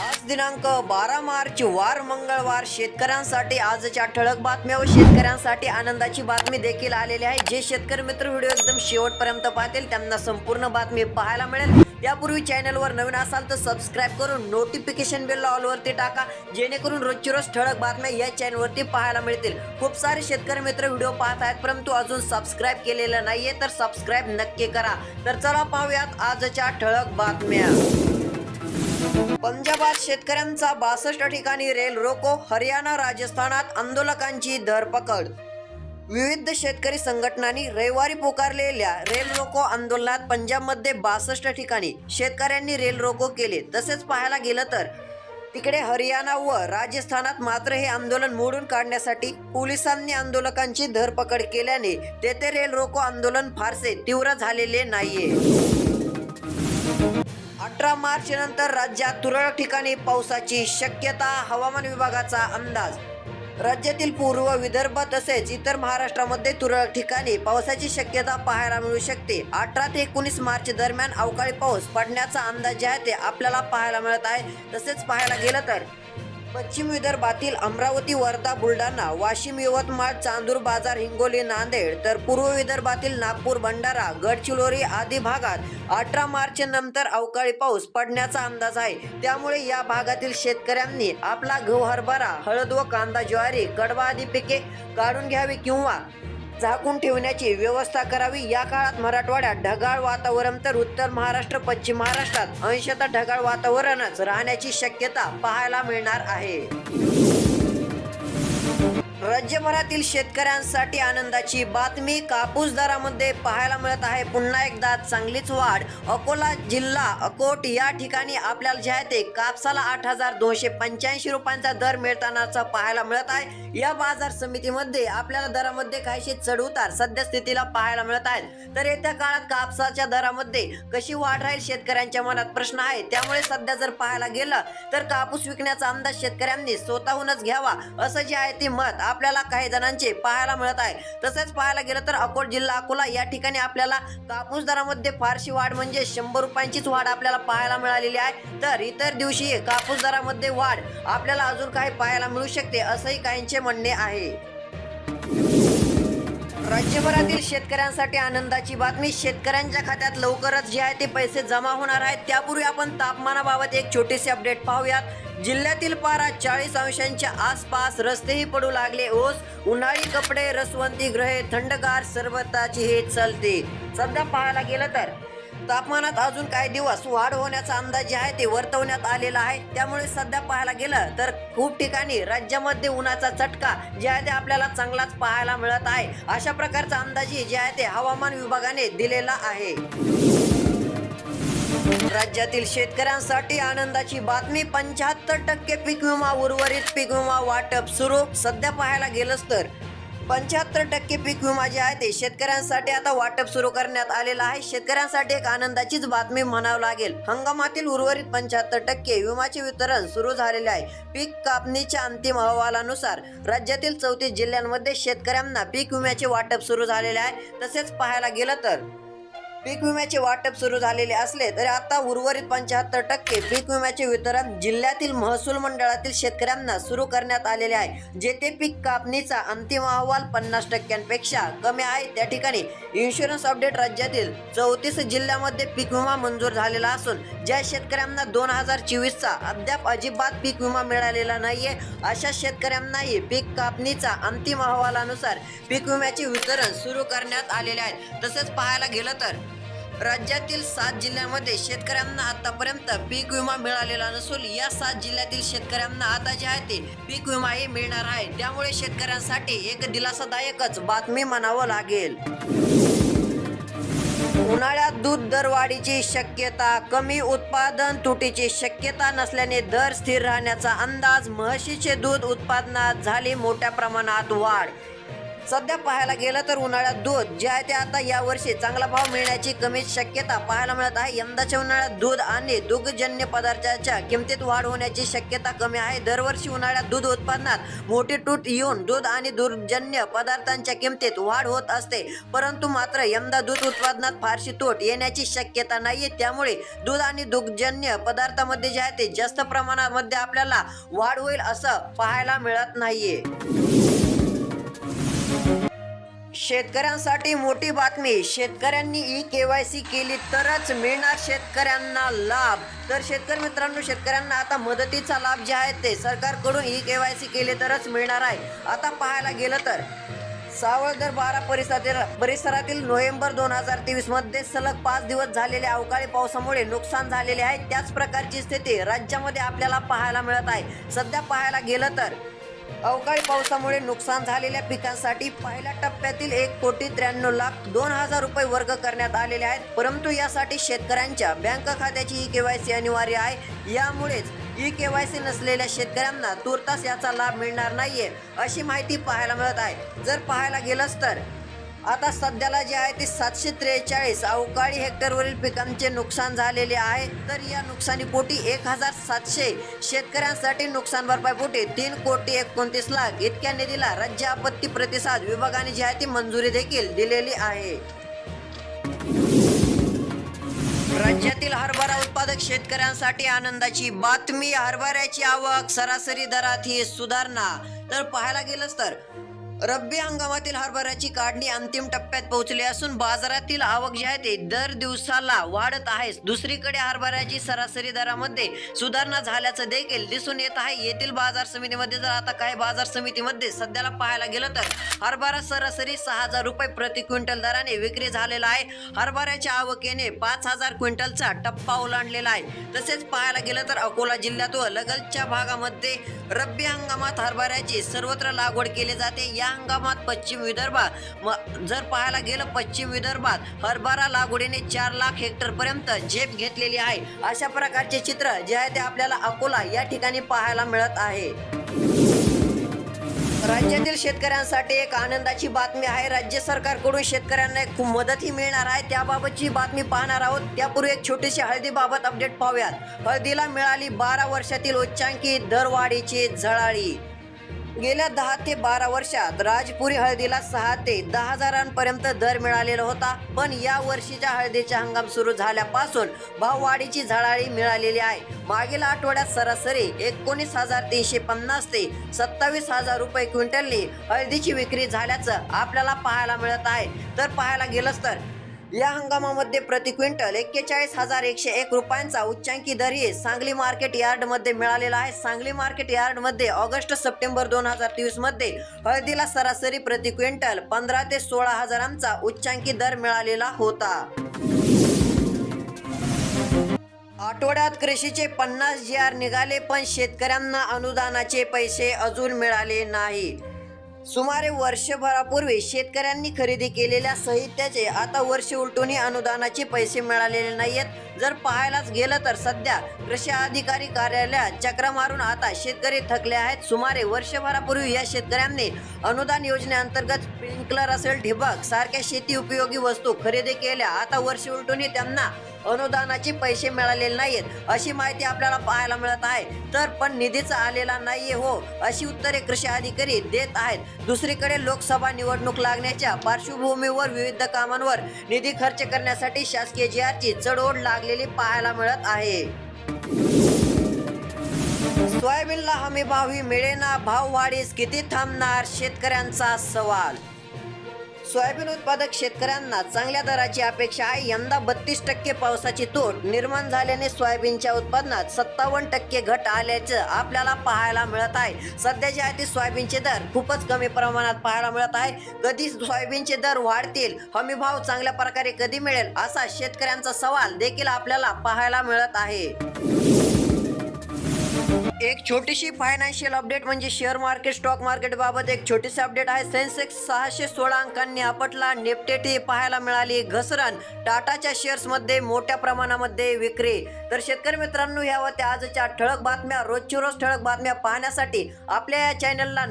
आज दिनांक बारा मार्च वार मंगळवार. शेतकऱ्यांसाठी आजच्या ठळक बातम्या व शेतकऱ्यांसाठी आनंदाची बातमी देखील आलेली आहे. जे शेतकरी मित्र व्हिडिओ एकदम शेवटपर्यंत पाहतील त्यांना संपूर्ण बातमी पाहायला मिळेल. यापूर्वी चॅनलवर नवीन असाल तर सबस्क्राईब करून नोटिफिकेशन बेल ऑलवरती टाका जेणेकरून रोजची रोज ठळक बातम्या या चॅनलवरती पाहायला मिळतील. खूप सारे शेतकरी मित्र व्हिडिओ पाहत आहेत परंतु अजून सबस्क्राईब केलेलं नाहीये तर सबस्क्राईब नक्की करा. तर चला पाहूयात आजच्या ठळक बातम्या. पंजाबात शेतकऱ्यांचा बासष्ट ठिकाणी रेल रोको हरियाणा राजस्थानात आंदोलकांची धरपकड. विविध शेतकरी संघटनांनी रविवारी पुकारलेल्या रेल रोको आंदोलनात पंजाबमध्ये बासष्ट ठिकाणी शेतकऱ्यांनी रेल रोको केले. तसेच पाहायला गेलं तर तिकडे हरियाणा व राजस्थानात मात्र हे आंदोलन मोडून काढण्यासाठी पोलिसांनी आंदोलकांची धरपकड केल्याने तेथे रेल रोको आंदोलन फारसे तीव्र झालेले नाहीये. अठरा मार्च नंतर राज्यात तुरळक ठिकाणी पावसाची शक्यता हवामान विभागाचा अंदाज राज्यातील पूर्व विदर्भ तसेच इतर महाराष्ट्रामध्ये तुरळक ठिकाणी पावसाची शक्यता पाहायला मिळू शकते. अठरा ते एकोणीस मार्च दरम्यान अवकाळी पाऊस पडण्याचा अंदाज जे आहे ते आपल्याला पाहायला मिळत आहे. तसेच पाहायला गेलं तर पश्चिम विदर्भातील अमरावती वर्धा बुलढाणा वाशिम यवतमाळ चांदूर बाजार हिंगोली नांदेड तर पूर्व विदर्भातील नागपूर भंडारा गडचिरोली आदी भागात अठरा मार्च नंतर अवकाळी पाऊस पडण्याचा अंदाज आहे. त्यामुळे या भागातील शेतकऱ्यांनी आपला गहू हरभरा हळद व कांदा ज्वारी कडवा आदी पिके काढून घ्यावी किंवा झाकून ठेवण्याची व्यवस्था करावी. या काळात मराठवाड्यात ढगाळ वातावरण तर उत्तर महाराष्ट्र पश्चिम महाराष्ट्रात अंशतः ढगाळ वातावरणच राहण्याची शक्यता पाहायला मिळणार आहे. राज्यभरातील शेतकऱ्यांसाठी आनंदाची बातमी कापूस दरामध्ये पाहायला मिळत आहे. पुन्हा एकदा चांगलीच वाढ. अकोला जिल्हा अकोट या ठिकाणी आपल्याला जे आहे ते कापसाला आठ हजार दोनशे पंच्याऐंशी रुपयांचा दर मिळतानाचा पाहायला मिळत आहे. या बाजार समितीमध्ये आपल्याला दरामध्ये काहीशी चढ उतार सध्या स्थितीला पाहायला मिळत आहेत तर येत्या काळात कापसाच्या दरामध्ये कशी वाढ राहील शेतकऱ्यांच्या मनात प्रश्न आहे. त्यामुळे सध्या जर पाहायला गेलं तर कापूस विकण्याचा अंदाज शेतकऱ्यांनी स्वतःहूनच घ्यावा. असं जे आहे ते मत आपल्याला काही जणांचे पाहायला मिळत आहे. तसेच पाहायला गेलं तर अकोट जिल्हा अकोला या ठिकाणी आपल्याला कापूस दरामध्ये फारशी वाढ म्हणजे शंभर रुपयांचीच वाढ आपल्याला पाहायला मिळालेली आहे. तर इतर दिवशी कापूस दरामध्ये वाढ आपल्याला अजून काही पाहायला मिळू शकते असंही काहींचे म्हणणे आहे. राज्यभरातील शेतकऱ्यांसाठी आनंदाची बातमी शेतकऱ्यांच्या खात्यात लवकरच जे आहे ते पैसे जमा होणार आहेत. त्यापूर्वी आपण तापमानाबाबत एक छोटीशी अपडेट पाहूयात. जिल्ह्यातील पारा चाळीस अंशांच्या आसपास रस्तेही पडू लागले. ओस उन्हाळी कपडे रसवंती ग्रहे थंडगार सरबताची हे चलते. सध्या पाहायला गेलं तर तापमानात अजून काही दिवस वाढ होण्याचा अंदाज जे आहे ते वर्तवण्यात आलेला आहे. त्यामुळे सध्या पाहायला गेलं तर खूप ठिकाणी राज्यामध्ये उन्हाचा चटका जे आहे ते आपल्याला चांगलाच पाहायला मिळत आहे. अशा प्रकारचा अंदाजही जे आहे ते हवामान विभागाने दिलेला आहे. राज्यातील शेतकऱ्यांसाठी आनंदाची बातमी पंच्याहत्तर टक्के पीक विमा उर्वरित पीक विमा वाटप सुरू. सध्या पाहायला गेलंच तर पंच्याहत्तर टक्के पीक विमा जे आहे ते शेतकऱ्यांसाठी आता वाटप सुरू करण्यात आलेलं आहे. शेतकऱ्यांसाठी एक आनंदाचीच बातमी म्हणावं लागेल. हंगामातील उर्वरित पंच्याहत्तर टक्के विमाचे वितरण सुरू झालेले आहे. पीक कापणीच्या अंतिम अहवालानुसार राज्यातील चौतीस जिल्ह्यांमध्ये शेतकऱ्यांना पीक विम्याचे वाटप सुरू झालेले आहे. तसेच पाहायला गेलं तर पीक विम्याचे वाटप सुरू झालेले असले तरी आता उर्वरित पंच्याहत्तर टक्के पीक विम्याचे वितरण जिल्ह्यातील महसूल मंडळातील शेतकऱ्यांना सुरू करण्यात आलेले आहे. जेथे पीक कापणीचा अंतिम अहवाल पन्नास टक्क्यांपेक्षा कमी आहे त्या ठिकाणी इन्शुरन्स अपडेट राज्यातील चौतीस जिल्ह्यामध्ये पीक विमा मंजूर झालेला असून ज्या शेतकऱ्यांना दोन हजार चोवीसचा अद्याप अजिबात पीक विमा मिळालेला नाहीये अशा शेतकऱ्यांनाही पीक कापणीचा अंतिम अहवालानुसार पीक विम्याचे वितरण सुरू करण्यात आलेले आहे. तसेच पाहायला गेलं तर राज्यातील सात जिल्ह्यांमध्ये शेतकऱ्यांना आतापर्यंत पीक विमा मिळालेला नसून या सात जिल्ह्यातील शेतकऱ्यांना आता जे आहे ते पीक विमाही मिळणार आहे. त्यामुळे शेतकऱ्यांसाठी एक दिलासादायकच बातमी म्हणावं लागेल. उन्हाळ्यात दूध दरवाढीची शक्यता कमी उत्पादन तुटीची शक्यता नसल्याने दर स्थिर राहण्याचा अंदाज म्हशीचे दूध उत्पादनात झाली मोठ्या प्रमाणात वाढ. सध्या पाहायला गेलं तर उन्हाळ्यात दूध जे आहे ते आता यावर्षी चांगला भाव मिळण्याची कमी शक्यता पाहायला मिळत आहे. यंदाच्या उन्हाळ्यात दूध आणि दुग्धजन्य पदार्थाच्या किमतीत वाढ होण्याची शक्यता कमी आहे. दरवर्षी उन्हाळ्यात दूध उत्पादनात मोठी तूट येऊन दूध आणि दुग्धजन्य पदार्थांच्या किमतीत वाढ होत असते. परंतु मात्र यंदा दूध उत्पादनात फारशी तूट येण्याची शक्यता नाहीये. त्यामुळे दूध आणि दुग्धजन्य पदार्थामध्ये जे आहे ते जास्त प्रमाणामध्ये आपल्याला वाढ होईल असं पाहायला मिळत नाहीये. शेतकऱ्यांसाठी मोठी बातमी. शेतकऱ्यांनी ई के वाय सी केली तरच मिळणार शेतकऱ्यांना लाभ. तर शेतकरी मित्रांनो शेतकऱ्यांना आता मदतीचा लाभ जे आहे ते सरकारकडून ई के वाय सी केले तरच मिळणार आहे. आता पाहायला गेलं तर सावळदर बारा परिसरातील परिसरातील नोव्हेंबर दोन हजार तेवीसमध्ये सलग पाच दिवस झालेल्या अवकाळी पावसामुळे नुकसान झालेले आहे. त्याच प्रकारची स्थिती राज्यामध्ये आपल्याला पाहायला मिळत आहे. सध्या पाहायला गेलं तर अवकाळी पावसामुळे नुकसान झालेल्या पिकांसाठी पहिल्या टप्प्यातील एक कोटी त्र्याण्णव लाख दोन हजार रुपये वर्ग करण्यात आलेले आहेत. परंतु यासाठी शेतकऱ्यांच्या बँक खात्याची ई केवायसी अनिवार्य आहे. यामुळेच ई केवायसी नसलेल्या शेतकऱ्यांना तुर्तास याचा लाभ मिळणार नाहीये अशी माहिती पाहायला मिळत आहे. जर पाहायला गेलंच तर आता सध्याला जे आहे ते सातशे त्रेचाळीस. अवकाळी हेक्टरवरील पिकांचे नुकसान झालेले आहे. तर या नुकसानीपोटी एक हजार सातशे. शेतकऱ्यांसाठी नुकसान भरपाईपोटी तीन कोटी एकोणतीस लाख. इतक्या निधीला राज्य आपत्ती प्रतिसाद विभागाने जी आहे ती मंजुरी देखील दिलेली आहे. राज्यातील हरभरा उत्पादक शेतकऱ्यांसाठी आनंदाची बातमी. हरभऱ्याची आवक सरासरी दरात ही सुधारणा. तर पाहायला गेलंच तर रब्बी हंगामातील हरभऱ्याची काढणी अंतिम टप्प्यात पोहोचली असून बाजारातील आवक जी आहे ते दर दिवसाला वाढत आहे दुसरीकडे हरभऱ्याची सरासरी दरामध्ये सुधारणा झाल्याचं देखील दिसून येत आहे. येथील बाजार समितीमध्ये जर आता काही बाजार समितीमध्ये सध्याला पाहायला गेलं तर हरभरा सरासरी सहा हजार रुपये प्रति क्विंटल दराने विक्री झालेला आहे. हरभऱ्याच्या आवकेने पाच हजार क्विंटलचा टप्पा ओलांडलेला आहे. तसेच पाहायला गेलं तर अकोला जिल्ह्यात व लगतच्या भागामध्ये रब्बी हंगामात हरभऱ्याची सर्वत्र लागवड केली जाते. या हंगामात पश्चिम विदर्भात. म- जर पाहायला गेलं पश्चिम विदर्भात हरभरा लागवडीने चार लाख हेक्टरपर्यंत झेप घेतलेली आहे. अशा प्रकारचे चित्र जे आहे ते आपल्याला अकोला या ठिकाणी पाहायला मिळत आहे. राज्यातील शेतकऱ्यांसाठी एक आनंदाची बातमी आहे. राज्य सरकारकडून शेतकऱ्यांना एक खूप मदतही मिळणार आहे. त्याबाबतची बातमी पाहणार आहोत. त्यापूर्वी एक छोटीशी हळदीबाबत अपडेट पाहूयात. हळदीला मिळाली बारा वर्षातील उच्चांकी दरवाढीची झळाळी. गेल्या दहा ते बारा वर्षात राजपुरी हळदीला सहा ते दहा हजारांपर्यंत दर मिळालेला होता. पण या वर्षीच्या हळदीचा हंगाम सुरू झाल्यापासून भाववाढीची झळाळी मिळालेली आहे. मागील आठवड्यात सरासरी एकोणीस हजार तीनशे पन्नास ते सत्तावीस हजार रुपये क्विंटलनी हळदीची विक्री झाल्याचं आपल्याला पाहायला मिळत आहे. तर पाहायला गेलंच तर या हंगामामध्ये प्रति क्विंटल एक्केचाळीस हजार एकशे एक रुपयांचा उच्चांकी दरही सांगली मार्केट यार्डमध्ये मिळालेला आहे. सांगली मार्केट यार्डमध्ये ऑगस्ट सप्टेंबर दोन हजार तेवीसमध्ये हळदीला सरासरी प्रति क्विंटल पंधरा ते सोळा हजारांचा उच्चांकी दर मिळालेला होता. आठवड्यात कृषीचे पन्नास जी आर निघाले पण शेतकऱ्यांना अनुदानाचे पैसे अजून मिळाले नाही. सुमारे वर्षभरापूर्वी शेतकऱ्यांनी खरेदी केलेल्या साहित्याचे आता वर्ष उलटूनही अनुदानाचे पैसे मिळालेले नाहीयेत. जर पाहायलाच गेलं तर सध्या कृषी अधिकारी कार्यालयात चक्र मारून आता शेतकरी थकले आहेत. सुमारे वर्षभरापूर्वी या शेतकऱ्यांनी अनुदान योजनेअंतर्गत स्प्रिंकलर असेल ठिबक सारख्या शेती उपयोगी वस्तू खरेदी केल्या. आता वर्ष उलटूनही त्यांना अनुदानाचे पैसे मिळालेले नाहीत अशी माहिती आपल्याला पाहायला मिळत आहे. तर पण निधीचा आलेला नाहीये हो अशी उत्तरे कृषी अधिकारी देत आहेत. दुसरीकडे लोकसभा निवडणूक लागण्याच्या पार्श्वभूमीवर विविध कामांवर निधी खर्च करण्यासाठी शासकीय जी आरची चढओढ लागलेली पाहायला मिळत आहे. सोयाबीनला हमी भावी मिळेना भाव वाढीस किती थांबणार? शेतकऱ्यांचा सवाल सोयाबीन उत्पादक शेतकऱ्यांना चांगल्या दराची अपेक्षा आहे. यंदा बत्तीस टक्के पावसाची तूट निर्माण झाल्याने सोयाबीनच्या उत्पादनात सत्तावन्न टक्के घट आल्याचं आपल्याला पाहायला मिळत आहे. सध्या जे आहे ते सोयाबीनचे दर खूपच कमी प्रमाणात पाहायला मिळत आहे. कधी सोयाबीनचे दर वाढतील हमी भाव चांगल्या प्रकारे कधी मिळेल असा शेतकऱ्यांचा सवाल देखील आपल्याला पाहायला मिळत आहे. एक छोटीशी फायनान्शियल अपडेट म्हणजे शेअर मार्केट स्टॉक मार्केट बाबत एक छोटीशी अपडेट आहे. सेन्सेक्स सहाशे सोळा अंकांनी आपटला. नेपटेटी पाहायला मिळाली. घसरण टाटाच्या शेअर्समध्ये मोठ्या प्रमाणामध्ये विक्री. तर शेतकरी मित्रांनो ह्या होत्या आजच्या ठळक बातम्या. रोजची रोज ठळक बातम्या पाहण्यासाठी आपल्या या चॅनलला